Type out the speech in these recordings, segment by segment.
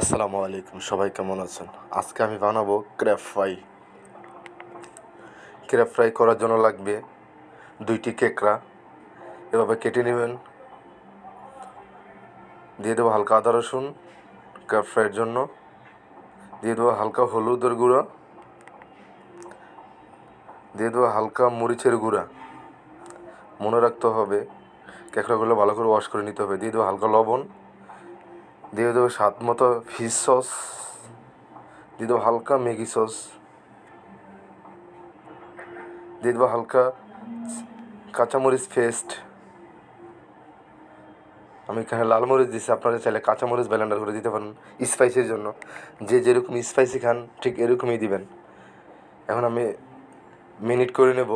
আসসালামু আলাইকুম, সবাই কেমন আছেন? আজকে আমি বানাবো ক্র্যাপ ফ্রাই। ক্র্যাপ ফ্রাই করার জন্য লাগবে দুইটি কেকড়া। এভাবে কেটে নেবেন। দিয়ে দেবো হালকা আদা রসুন ক্র্যাপ ফ্রাইয়ের জন্য। দিয়ে দেবো হালকা হলুদের গুঁড়া। দিয়ে দেবো হালকা মরিচের গুঁড়া। মনে রাখতে হবে, কেঁকড়াগুলো ভালো করে ওয়াশ করে নিতে হবে। দিয়ে দেবো হালকা লবণ। দিয়ে দেবো স্বাদ মতো ফিশ সস দিয়ে দেবো হালকা ম্যাগি সস দিয়ে দেবো হালকা কাঁচামরিচ পেস্ট আমি এখানে লাল মরিচ দিচ্ছি আপনারা চাইলে কাঁচামরিচ ব্লেন্ডার করে দিতে পারেন স্পাইসির জন্য। যে যেরকম স্পাইসি খান, ঠিক এরকমই দিবেন। এখন আমি মিনিট করে নেব।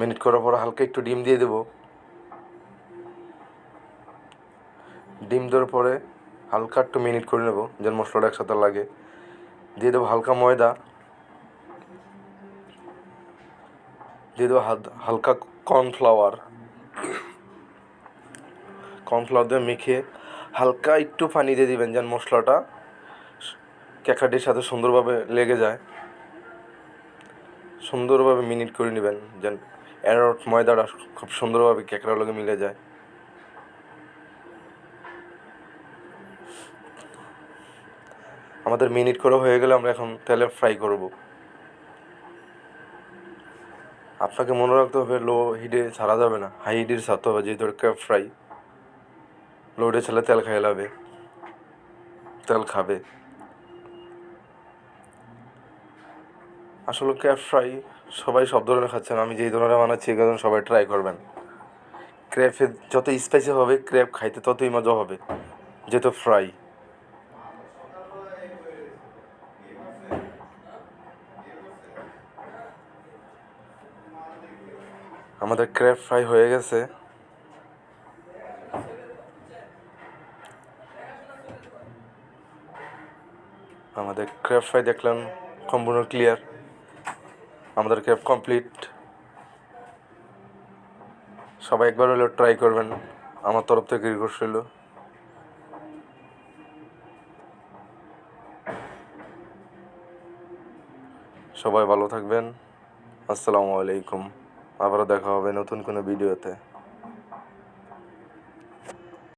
মিনিট করার পর হালকা একটু ডিম দিয়ে দেবো। ডিম দেওয়ার পরে হালকা একটু মিনিট করে নেব, যেন মশলাটা একসাথে লাগে। দিয়ে দেবো হালকা ময়দা। দিয়ে দেবো হালকা কর্নফ্লাওয়ার। কর্নফ্লাওয়ার দিয়ে মেখে হালকা একটু পানি দিয়ে দিবেন, যেন মশলাটা ক্যাকাটির সাথে সুন্দরভাবে লেগে যায়। সুন্দরভাবে মিনিট করে নেবেন, যেন অ্যারট ময়দাটা খুব সুন্দরভাবে ক্যাকড়ার লগে মিলে যায়। আমাদের মিনিট করে হয়ে গেলে আমরা এখন তেলে ফ্রাই করব। আপনাকে মনে রাখতে হবে লো হিটে ছাড়া যাবে না। হাই হিটে ছাড়তে হবে, যেহেতু ক্যাপ ফ্রাই লো হিটে ছাড়লে তেল খাই লাবে তেল খাবে। আসলে ক্যাপ ফ্রাই সবাই সব ধরনের খাচ্ছেন আমি যেই ধরনের বানাচ্ছি, এই ধরনের সবাই ট্রাই করবেন। ক্র্যাপের যত স্পাইসি হবে ক্র্যাপ খাইতে ততই মজা হবে, যেহেতু ফ্রাই আমাদের ক্র্যাপ ফ্রাই হয়ে গেছে। আমাদের ক্র্যাপ ফ্রাই দেখলাম সম্পূর্ণ ক্লিয়ার। আমাদের ক্র্যাপ কমপ্লিট। সবাই একবার হলেও ট্রাই করবেন। আমার তরফ থেকে রিকোয়েস্ট রইল। সবাই ভালো থাকবেন। আসসালামু আলাইকুম। আবারও দেখা হবে নতুন কোনো ভিডিওতে।